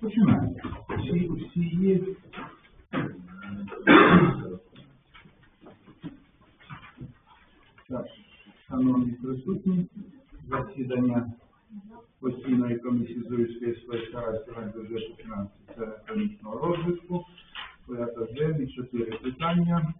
Починаємо. Всі, всі є. Так, шановні присутні, засідання постійної комісії Зуївської СВСР з питань бюджету фінансів та економічного розвитку. Порядок денний, чотири питання.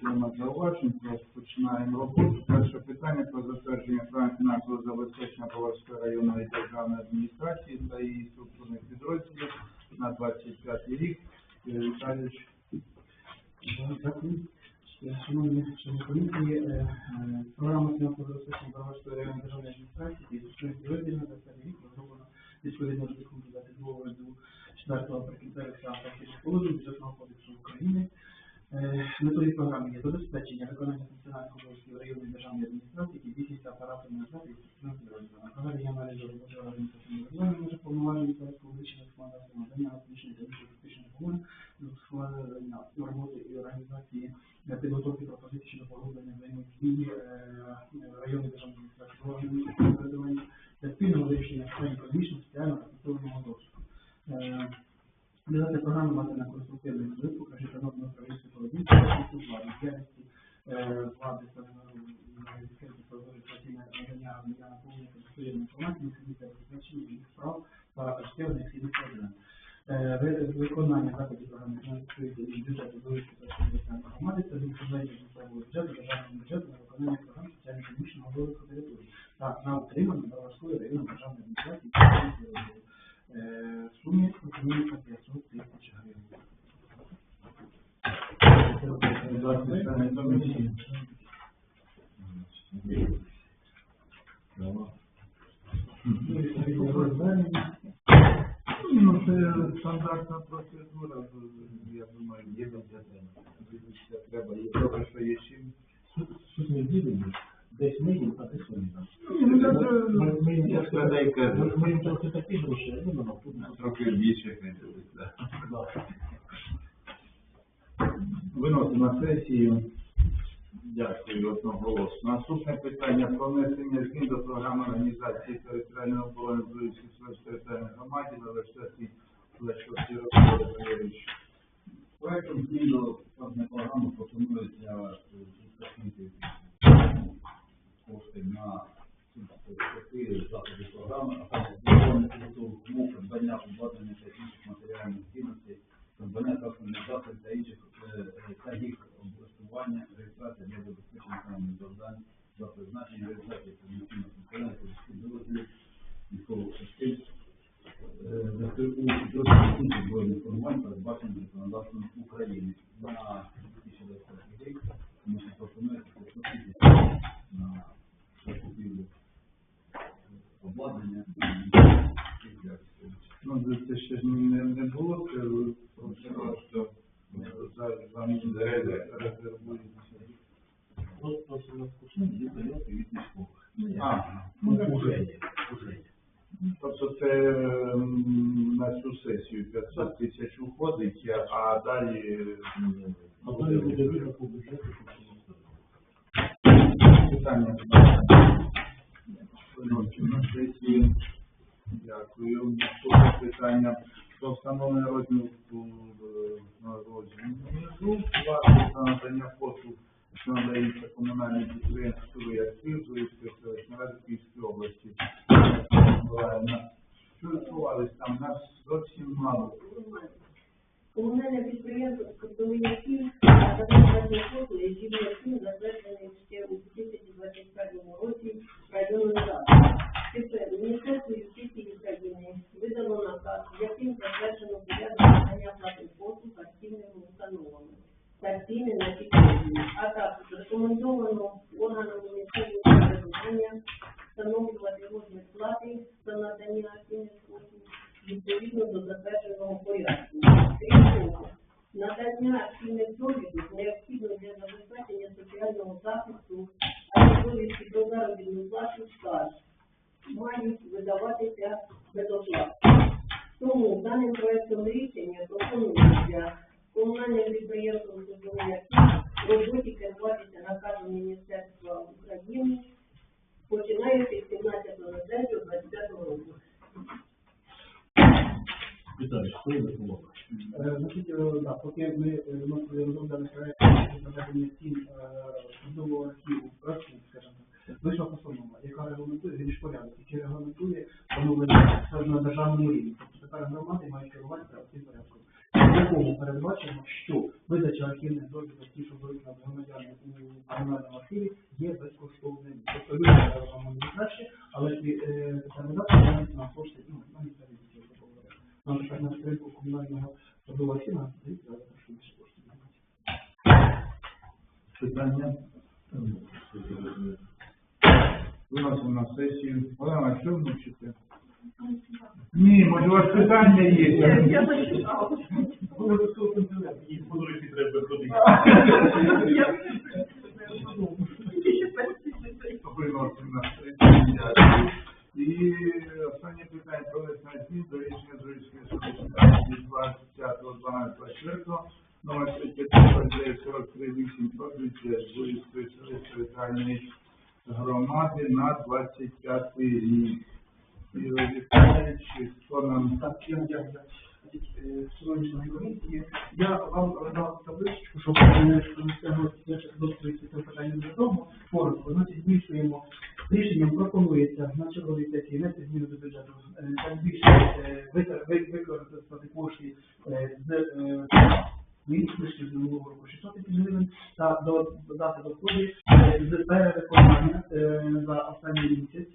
Тема зауважень, розпочинаємо роботу. Перше питання про затвердження плану фінансового забезпечення Полоської районної державної адміністрації та її структурних підрозділів на 25 рік. Віталійович, Дякую. Шановні члени комісії, е, е, програма фінансового забезпечення Барварської районної державної адміністрації і структурних підрозділів на 20 рік розроблена відповідно до пункту 22 розділу 4 прикінцевих та практичних положень бюджетного кодексу України. Е, Метою програми є забезпечення виконання функціональних обов'язків районної державної адміністрації, які здійснюється апаратом адміністрації і структурним підрозділом. Проведення аналізу роботи органів самоврядування може повноважень порядку вирішення законодавства, надання технічної та іншої фактичної допомоги, застосування роботи і організації для підготовки пропозицій щодо поглиблення взаємодії е, районної державної адміністрації з органами самоврядування для спільного вирішення питань економічного, соціального та культурного розвитку. Е, Реалізація програми мати на конструктивний вплив, покаже шановного правительства поведінки та влади, діяльності е, влади та відкриті надання наповнення та достовірної інформації, для забезпечення їх прав та проблем. Е, ви- Виконання заходів фінансується із бюджету Золотої та Швидкої громади та відповідальність місцевого бюджету, державного бюджету на виконання програм соціально-економічного розвитку території та на утримання Баварської районної державної адміністрації. Е, в сумі оцінюється 500 тисяч гривень. члени комісії. Ну, це стандартна процедура, я думаю, є. Дивитися треба, є добре, що є чим. Щось не ділимо, десь ми їм, а десь вони нам. Ну, так, е, Ми- їм кажу. ми- їм трохи такі гроші, а нам тут не Трохи більше хотілося. Виносимо на сесію. Дякую одноголосно. Наступне питання про внесення змін до програми організації територіальної оборони Зуївської сільської територіальної громади на 24 24 роки Валерійович. Проектом змін до програми пропонується е, кошти на заходи програми, а також збудовування підготовки умов, придбання обладнання та інших матеріальних цінностей, придбання транспортних засобів та інших е, е, та їх облаштування, реєстрація для забезпечення економічних завдань за призначення реєстрації комісійних конкурентів та підрозділів військових частин ЗСУ підрозділів інших збройних формувань, передбачених законодавством України на 2023 рік, тому що пропонується 500 тисяч на закупівлю обладнання Ну, це ще ж не, не було, це просто за, за резервуєтеся. От просто у нас є заявки від військових. А, Ну, ну, уже є, уже є. Тобто це на цю сесію 500 тисяч уходить, а далі А далі буде видно по бюджету, питання виносимо на сесію. Дякую. Питання про встановлення розміру розміру плати за надання послуг, надається комунальним підприємству актив Зуївської селищної ради області. Що відбувалось там? Нас зовсім мало. Комунальне підприємство «Скоптовий 那是那种玻璃的 Значить, поки ми розробляли проект проведення цін судового архіву працю, скажімо так, вийшла постанова, яка регламентує більш порядок, який регламентує встановлення на державному рівні. Тобто тепер громади мають керуватися цим порядком. В якому передбачено, що видача архівних довідок, ті, що беруть на громадяни у комунальному архіві, є безкоштовним. Тобто люди краще, але е, передачі мають на кошти, ну, на місцеві дітей, такого говорять. Нам тепер на підтримку комунального судового архіва дають за трошки більше коштів. Питання? Виносимо на сесію. Олена, що внучите? Ні, може у вас питання є? Ви до цього пенсіонер, їй по дорозі треба ходити. Виносимо на сесію. Дякую. І останнє питання про внесення змін до рішення Зурівської суду від 25.12.24 номер 35 43 Зурівської територіальної громади на 25 рік. Ігор Віталійович, хто нам Так, я е, Шановні члени комісії, я вам дав табличку, щоб не стягнути доповісти це питання додому. Коротко, значить, збільшуємо рішенням пропонується на черговій сесії внести зміни до бюджету е, та збільшити використати кошти е, з е, вишки з минулого року 600 тисяч гривень та додати доходи з перевиконання е, за останній місяць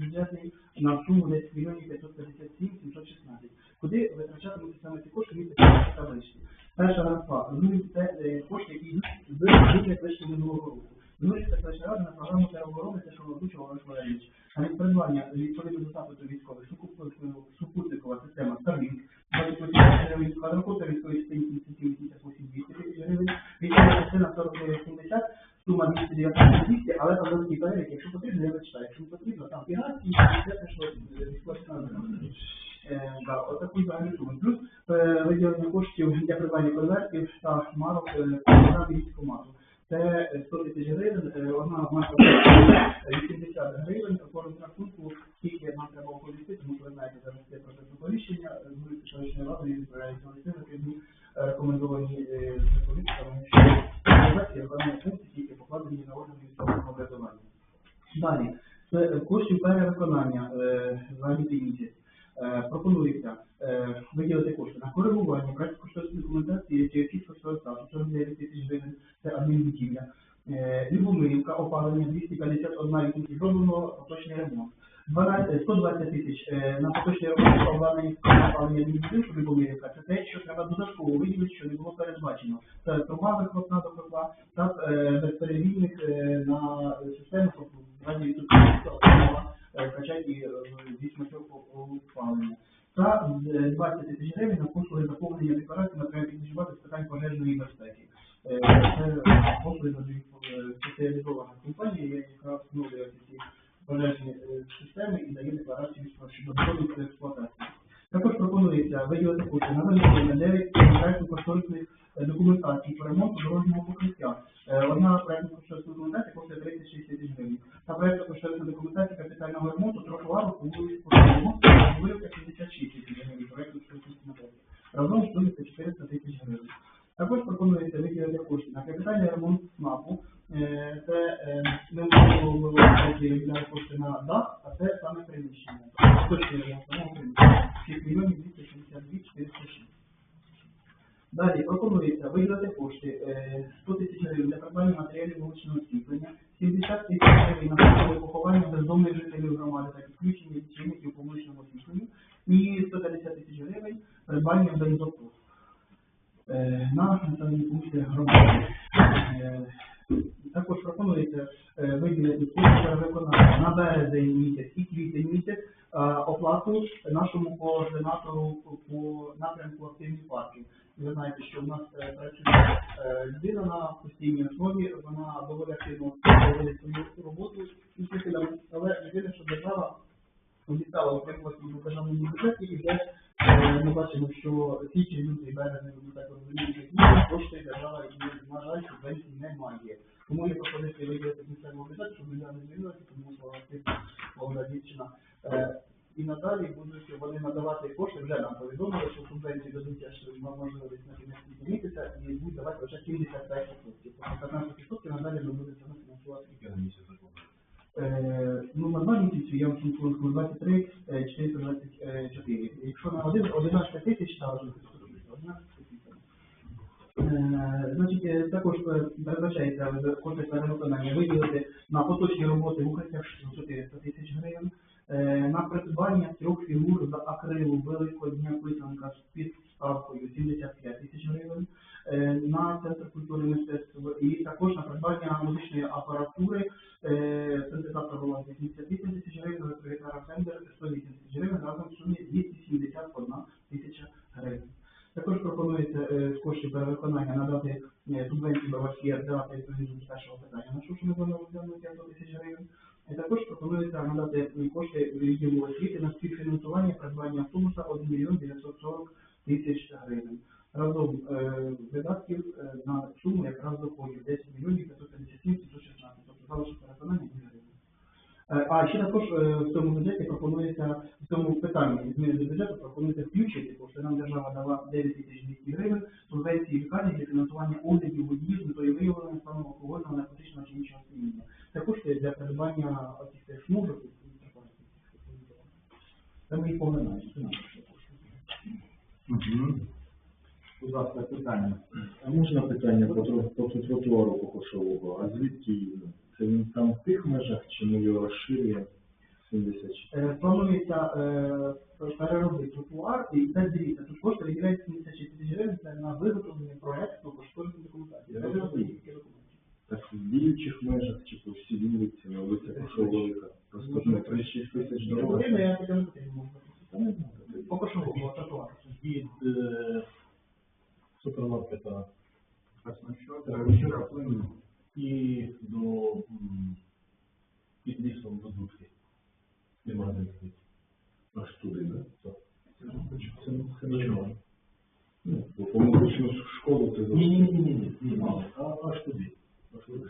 бюджетний на суму 10 мільйонів 557 716. Куди витрачатимуться саме ці кошти місяць таблички? Перша графа, ну це кошти, які йдуть з бюджет вишки минулого року. Минулі це перша рада на програму тероборони, те, що озвучувала Олег Валерійович. А від придбання відповідно до запиту військових супутникова- супутникова система Starlink, 28 гривень, квадрокоптер військової частини 77 200 тисяч гривень, військова частина 4970, сума 219 200, але там великий перелік, якщо потрібно, я зачитаю. Якщо не потрібно, там пірації, і все те, що е, отаку суму. Плюс е, виділення коштів для придбання конвертів та марок е, програми військомату. Це е, 100 тисяч гривень, одна марка е, 80 гривень, по розрахунку, скільки нам треба оповістити, тому що ви знаєте, зараз є процес оповіщення, вулиці селищної ради листи, які були е, рекомендовані політиками, що функцій, які покладені на органи військового самоврядування. Далі, це е, коштів перевиконання е, за лютий місяць. Е, пропонується е, виділити кошти на коригування проєкту кошторисної документації, які фіксового статусу 49 тисяч гривень, це адмінбудівля. Е, Любомирівка, опалення 251 тисяч зроблено поточний ремонт. 12, 120 тисяч е, на поточний ремонт обладнання опалення адмінбудівлі Любомирівка. Це те, що треба додатково виділити, що не було передбачено. Це труба вихлопна до котла та е, е, на систему, разі відсутності е, качати і вісьмачок. Та е, 20 тисяч гривень на послуги заповнення декларації на підживати з питань пожежної безпеки. Е, Це послуги надають е, спеціалізована компанія, яка встановлює ці пожежні е, системи і дає декларацію щодо доходу до експлуатації. Також пропонується виділити кошти на виготовлення 9 проєктів кошторисних е, документацій по ремонту дорожнього покриття. Е, Одна проєктна кошторисна документація коштує 36 тисяч гривень. Та проєктна кошторисна документація капітального ремонту тротуару по вулиці Пушкарного виявка 66 тисяч гривень проєктна кошторисна документація. Разом стоїть 400 тисяч гривень. Також пропонується виділити кошти на капітальний ремонт СНАПу. Е, Це е, ми кошти на дах, а це саме приміщення. Точний ремонт самого приміщення. 6 мільйонів 262 406. Далі пропонується виділити кошти е, 100 тисяч гривень для придбання матеріалів вуличного освітлення, 70 тисяч гривень на поховання бездомних жителів громади та підключення лічильників по вуличному освітленню і 150 тисяч гривень придбання бензопил е, на населені пункти громади. Е, Також пропонується е, виділити кошти виконання на березень місяць і квітень місяць е, оплату нашому координатору по напрямку активних парків. Ви знаєте, що в нас е, працює е, людина на постійній основі, вона доволі активно проводить свою роботу з але єдине, що держава обіцяла отримувати в державному бюджеті, і вже е, ми бачимо, що січень, лютий, березень, ми так розуміємо, які кошти держава, і, на жаль, субвенцій немає. Тому є пропозиція виділити місцевого бюджету, щоб не звільнилися, тому що молода дівчина. І надалі будуть вони надавати кошти, вже нам повідомили, що субвенції дадуть аж на можливість на кінець місяця і будуть давати вже 75%. Тобто 15% надалі ми будемо це фінансувати. Е, ну, на два місяці я вам скажу 23, е, 424. Якщо на один, 11 тисяч, та 11 тисяч. Е, Значить, е, також передбачається з кошти перевиконання виділити на поточні роботи укриттях 400 тисяч гривень, на придбання трьох фігур за акрилу Великодня писанка з підставкою 75 тисяч гривень, е, на центр культури і мистецтва і також на придбання музичної апаратури е, синтезатор була 88 тисяч гривень, електрогітара Фендер 108 тисяч гривень, разом в сумі 271 тисяча гривень. Також пропонується е, з коштів перевиконання надати е, субвенцію БВСЄР для відповідно до першого питання, на що ми будемо розглянути 100 тисяч гривень. Також пропонується надати кошти відділу освіти на співфінансування придбання автобуса 1 мільйон 940 тисяч гривень. Разом е, видатків е, на суму якраз доходів 10 мільйонів 557 716, тобто залишок переконання 2 гривень. Е, А ще також е, в цьому бюджеті пропонується, в цьому питанні зміни до бюджету пропонується включити, бо що нам держава дала 9 тисяч 200 гривень субвенції лікарні для фінансування оглядів водіїв з метою виявлення стану алкогольного, наркотичного чи іншого сп'яніння. Це кошти для придбання цих смужок. Це ми їх поглинаємо. Угу. Будь ласка, питання. А можна питання по, тру- по тротуару Кокошового? А звідки це він там в тих межах, чи ми його розширюємо 74? Е, Планується е, переробити тротуар, і це дивіться, тут кошти виділяють 76 тисяч гривень, це на виготовлення проєкту кошторисної документації. Я Це розумію. Так в діючих межах, чи по всій вулиці, на вулиці Кокошовика? Просто ну, 36 тисяч Якщо я таке не потрібно. Поки що було тротуар. від е, і до м, під до йти. Аж туди, да? Так. Це, це Нічого. Ну, бо по музичну школу Ні, ні, ні, ні, ні, ні, мало. А аж туди. Аж туди.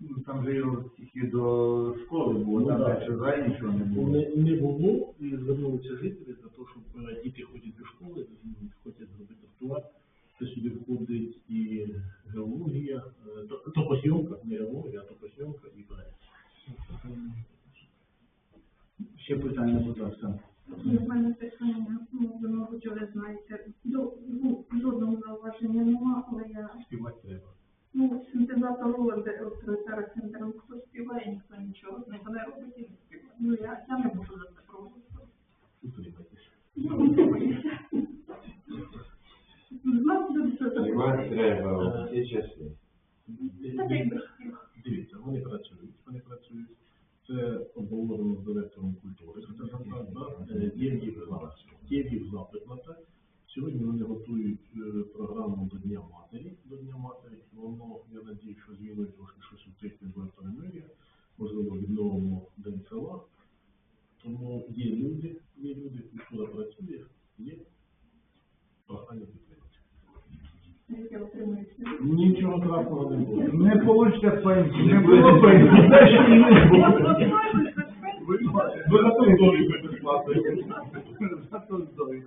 Ну, там же його тільки до школи було, Ну, там да. далі взагалі нічого не було. Не, не було, і звернулися жителі для того, щоб е, діти ходять до школи, м, хочуть зробити тротуар. Це сюди входить і геологія, е, то- топосйомка, не геологія, а топосйомка і проект. Ще питання, будь ласка. У мене питання, ну, ви, мабуть, ви знаєте, до, ну, жодного зауваження нема, але я, Співати треба. ну, синтезатор Роланд, електроцара центром, хто співає, ніхто нічого, ніхто не робить і не співає. Ну, я, я не можу за це проголосувати. Утримайтесь. Я утримуюся. З нас люди це Співати запрошують. Треба в ці часи. Дивіться, вони працюють, вони працюють. Це обговорено з директором культури? Е, є їх запит. Є їх запит на це. Сьогодні вони готують е, програму до Дня Матері, до Дня Матері. Воно, я надію, що змінить трошки щось у тих електроенергія, можливо, відновимо День села. Тому є люди, є люди, культура працює, є прохання. Нічого страшного не буде. Не получите пенсію, не було пенсії, дальше і не що Ви за той долі безплатно. Зато здоров'я.